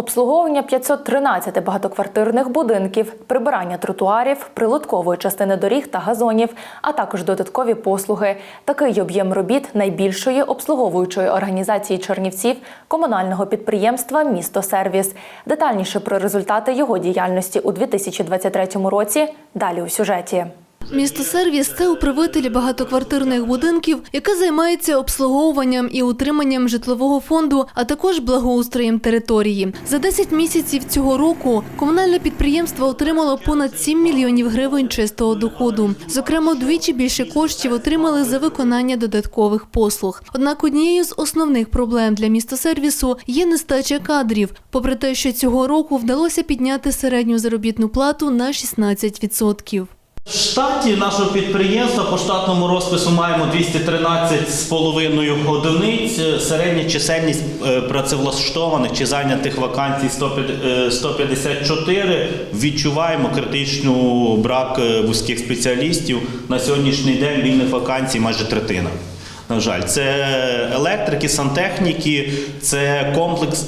Обслуговування 513 багатоквартирних будинків, прибирання тротуарів, прилоткової частини доріг та газонів, а також додаткові послуги. Такий об'єм робіт найбільшої обслуговуючої організації Чернівців комунального підприємства Місто Сервіс. Детальніше про результати його діяльності у 2023 році. Далі у сюжеті. Місто Сервіс це управитель багатоквартирних будинків, яке займається обслуговуванням і утриманням житлового фонду, а також благоустроєм території. За 10 місяців цього року комунальне підприємство отримало понад 7 мільйонів гривень чистого доходу. Зокрема, вдвічі більше коштів отримали за виконання додаткових послуг. Однак однією з основних проблем для містосервісу є нестача кадрів. Попри те, що цього року вдалося підняти середню заробітну плату на 16%. В штаті нашого підприємства по штатному розпису маємо 213,5 одиниць. Середня чисельність е, працевлаштованих чи зайнятих вакансій 150 е, 154. Відчуваємо критичну брак е, вузьких спеціалістів. На сьогоднішній день вільних вакансій майже третина. На жаль, це електрики, сантехніки, це комплекс,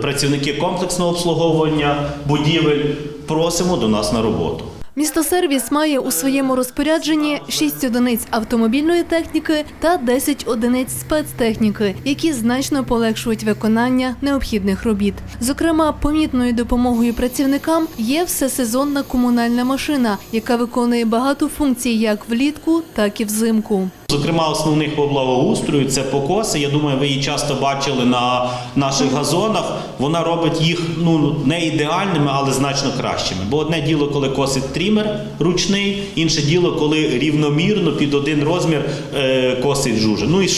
працівники комплексного обслуговування будівель. Просимо до нас на роботу. Містосервіс має у своєму розпорядженні 6 одиниць автомобільної техніки та 10 одиниць спецтехніки, які значно полегшують виконання необхідних робіт. Зокрема, помітною допомогою працівникам є всесезонна комунальна машина, яка виконує багато функцій як влітку, так і взимку. Зокрема, основних по благоустрою це покоси. Я думаю, ви її часто бачили на наших газонах. Вона робить їх ну не ідеальними, але значно кращими. Бо одне діло, коли косить трімер ручний, інше діло, коли рівномірно під один розмір е, косить жужа. Ну і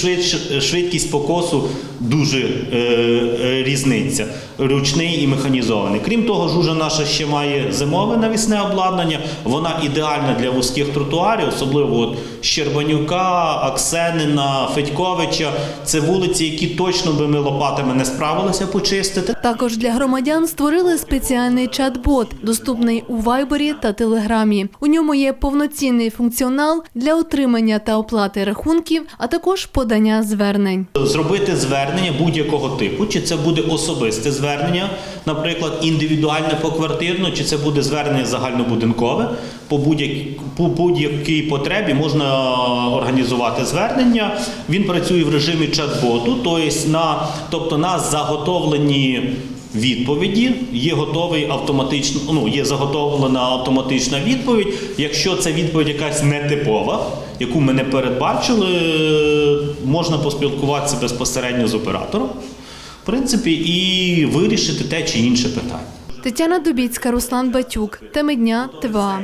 швидкість покосу дуже е, е, різниця. Ручний і механізований. Крім того, жужа наша ще має зимове навісне обладнання. Вона ідеальна для вузьких тротуарів, особливо от Щербанюка, Аксенина, Федьковича. Це вулиці, які точно би ми лопатами не справилися почистити. Також для громадян створили спеціальний чат-бот, доступний у Вайбері та Телеграмі. У ньому є повноцінний функціонал для отримання та оплати рахунків, а також подання звернень. Зробити звернення будь-якого типу, чи це буде особисте звернення, наприклад, індивідуальне поквартирно, чи це буде звернення загальнобудинкове. По будь-якій по будь-якій потребі можна організувати звернення. Він працює в режимі чат-боту, тобто на, тобто на заготовлені. Відповіді є готовий автоматично, ну є заготовлена автоматична відповідь. Якщо це відповідь якась нетипова, яку ми не передбачили, можна поспілкуватися безпосередньо з оператором, принципі, і вирішити те чи інше питання. Тетяна Дубіцька, Руслан Батюк. Теми дня ТВА.